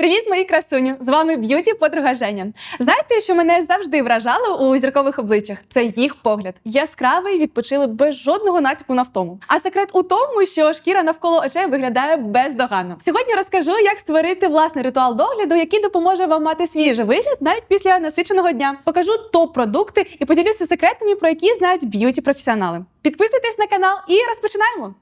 Привіт, мої красуні! З вами б'юті подруга Женя. Знаєте, що мене завжди вражало у зіркових обличчях? Це їх погляд. Яскравий, відпочили без жодного натяку на втому. А секрет у тому, що шкіра навколо очей виглядає бездоганно. Сьогодні розкажу, як створити власний ритуал догляду, який допоможе вам мати свіжий вигляд навіть після насиченого дня. Покажу топ-продукти і поділюся секретами, про які знають б'юті професіонали. Підписуйтесь на канал і розпочинаємо.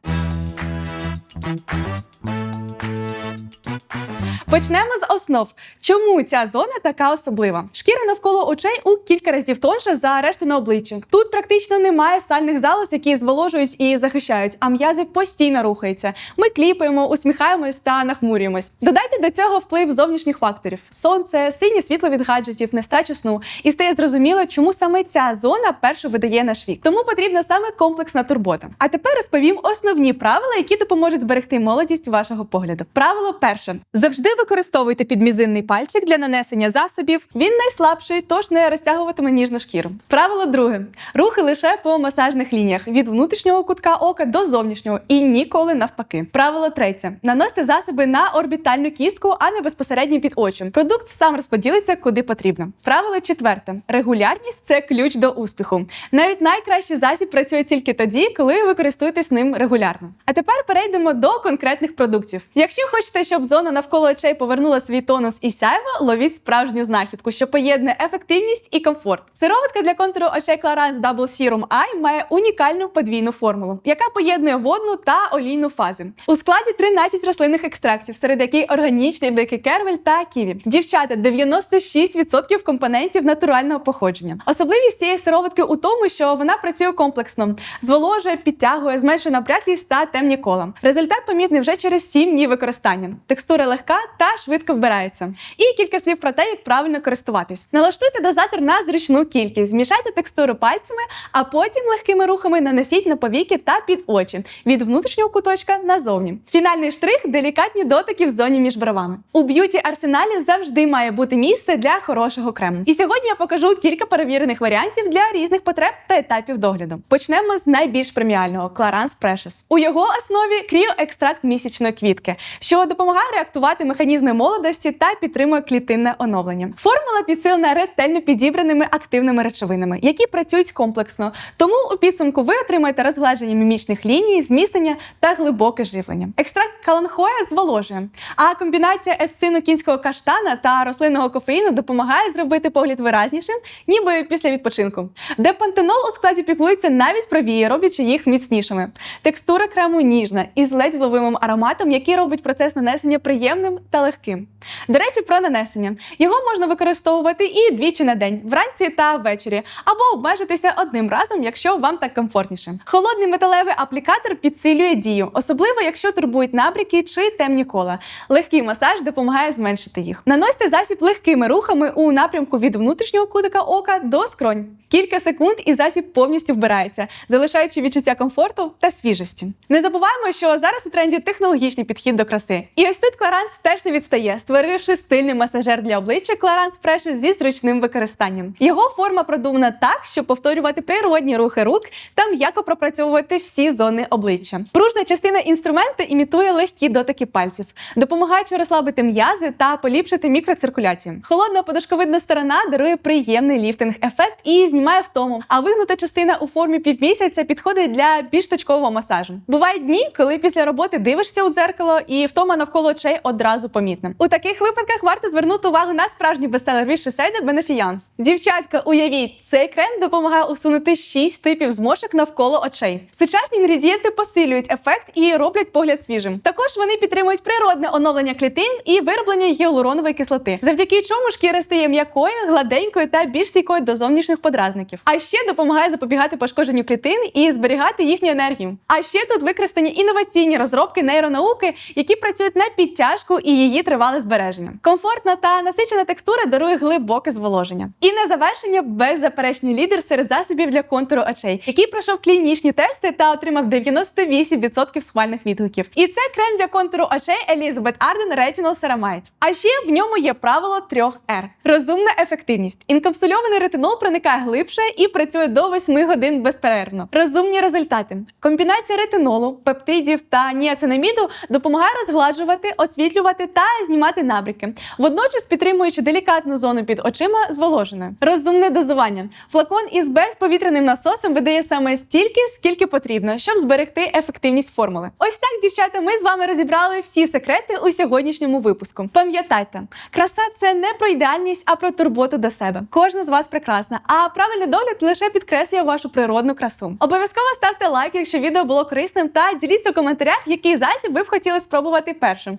Почнемо з основ. Чому ця зона така особлива? Шкіра навколо очей у кілька разів тонша за решту на обличчі. Тут практично немає сальних залоз, які зволожують і захищають, а м'язи постійно рухаються. Ми кліпаємо, усміхаємось та нахмурюємось. Додайте до цього вплив зовнішніх факторів: сонце, синє світло від гаджетів, нестача сну. І стає зрозуміло, чому саме ця зона перше видає наш вік. Тому потрібна саме комплексна турбота. А тепер розповім основні правила, які допоможуть зберегти молодість вашого погляду. Правило перше: завжди використовуйте підмізинний пальчик для нанесення засобів. Він найслабший, тож не розтягуватиме ніжну шкіру. Правило друге: рухи лише по масажних лініях від внутрішнього кутка ока до зовнішнього і ніколи навпаки. Правило третє: наносьте засоби на орбітальну кістку, а не безпосередньо під очі. Продукт сам розподілиться куди потрібно. Правило четверте: регулярність це ключ до успіху. Навіть найкращий засіб працює тільки тоді, коли ви користуєтесь ним регулярно. А тепер перейдемо до конкретних продуктів. Якщо хочете, щоб зона навколо очей повернула свій тонус і сяйво, ловіть справжню знахідку, що поєднує ефективність і комфорт. Сироватка для контуру очей Clarins Double Serum Eye має унікальну подвійну формулу, яка поєднує водну та олійну фази. У складі 13 рослинних екстрактів, серед яких органічний дикий кервель та ківі. Дівчата 96% компонентів натурального походження. Особливість цієї сироватки у тому, що вона працює комплексно, зволожує, підтягує, зменшує напряглість та темні кола. Результат помітний вже через 7 днів використання. Текстура легка та швидко вбирається. І кілька слів про те, як правильно користуватись. Налаштуйте дозатор на зручну кількість, змішайте текстуру пальцями, а потім легкими рухами нанесіть на повіки та під очі від внутрішнього куточка назовні. Фінальний штрих делікатні дотики в зоні між бровами. У б'юті арсеналі завжди має бути місце для хорошого крему. І сьогодні я покажу кілька перевірених варіантів для різних потреб та етапів догляду. Почнемо з найбільш преміального Clarins Precious. У його основі кріоекстракт місячної квітки, що допомагає реактувати механізми молодості та підтримує клітинне оновлення. Формула підсилена ретельно підібраними активними речовинами, які працюють комплексно. Тому у підсумку ви отримаєте розгладження мімічних ліній, зміцнення та глибоке живлення. Екстракт каланхоя зволожує, а комбінація есцину кінського каштана та рослинного кофеїну допомагає зробити погляд виразнішим, ніби після відпочинку. Депантенол у складі піклується навіть про вії, роблячи їх міцнішими. Текстура крему ніжна із ледь вловимим ароматом, який робить процес нанесення приємним та легким. До речі, про нанесення його можна використовувати і двічі на день, вранці та ввечері, або обмежитися одним разом, якщо вам так комфортніше. Холодний металевий аплікатор підсилює дію, особливо якщо турбують набряки чи темні кола. Легкий масаж допомагає зменшити їх. Наносьте засіб легкими рухами у напрямку від внутрішнього кутика ока до скронь. Кілька секунд і засіб повністю вбирається, залишаючи відчуття комфорту та свіжості. Не забуваємо, що зараз у тренді технологічний підхід до краси. І ось тут Clarins теж не відстає, створивши стильний масажер для обличчя Clarins Fresh зі зручним використанням. Його форма продумана так, щоб повторювати природні рухи рук та м'яко пропрацьовувати всі зони обличчя. Пружна частина інструменту імітує легкі дотики пальців, допомагаючи розслабити м'язи та поліпшити мікроциркуляцію. Холодна подушковидна сторона дарує приємний ліфтинг-ефект і знімає втому. А вигнута частина у формі півмісяця підходить для більш точкового масажу. Бувають дні, коли після роботи дивишся у дзеркало і втома навколо очей одразу помітна. У таких випадках варто звернути увагу на справжній бестселер від Shiseido Benefiance. Дівчатка, уявіть, цей крем допомагає усунути 6 типів зморшок навколо очей. Сучасні інгредієнти посилюють ефект і роблять погляд свіжим. Також вони підтримують природне оновлення клітин і вироблення гіалуронової кислоти, завдяки чому шкіра стає м'якою, гладенькою та більш стійкою до зовнішніх подразників. А ще допомагає запобігати пошкодженню клітин і зберігати їхню енергію. А ще тут використані інноваційні розробки нейронауки, які працюють на підтяжку і її тривале збереження. Комфортна та насичена текстура дарує глибоке зволоження. І на завершення беззаперечний лідер серед засобів для контуру очей, який пройшов клінічні тести та отримав 98% схвальних відгуків. І це крем для контуру очей Elizabeth Arden Retinol Ceramide. А ще в ньому є правило трьох R. Розумна ефективність. Інкапсульований ретинол проникає глибше і працює до 8 годин безперервно. Розумні результати. Комбінація ретинолу, пептидів та ніацинаміду допомагає розгладжувати, освітлювати та знімати набряки, водночас підтримуючи делікатну зону під очима зволоженою. Розумне дозування. Флакон із безповітряним насосом видає саме стільки, скільки потрібно, щоб зберегти ефективність формули. Ось так, дівчата, ми з вами розібрали всі секрети у сьогоднішньому випуску. Пам'ятайте, краса це не про ідеальність, а про турботу до себе. Кожна з вас прекрасна, а правильний догляд лише підкреслює вашу природну красу. Обов'язково ставте лайк, якщо відео було корисним, та діліться в коментарях, який засіб ви б хотіли спробувати першим.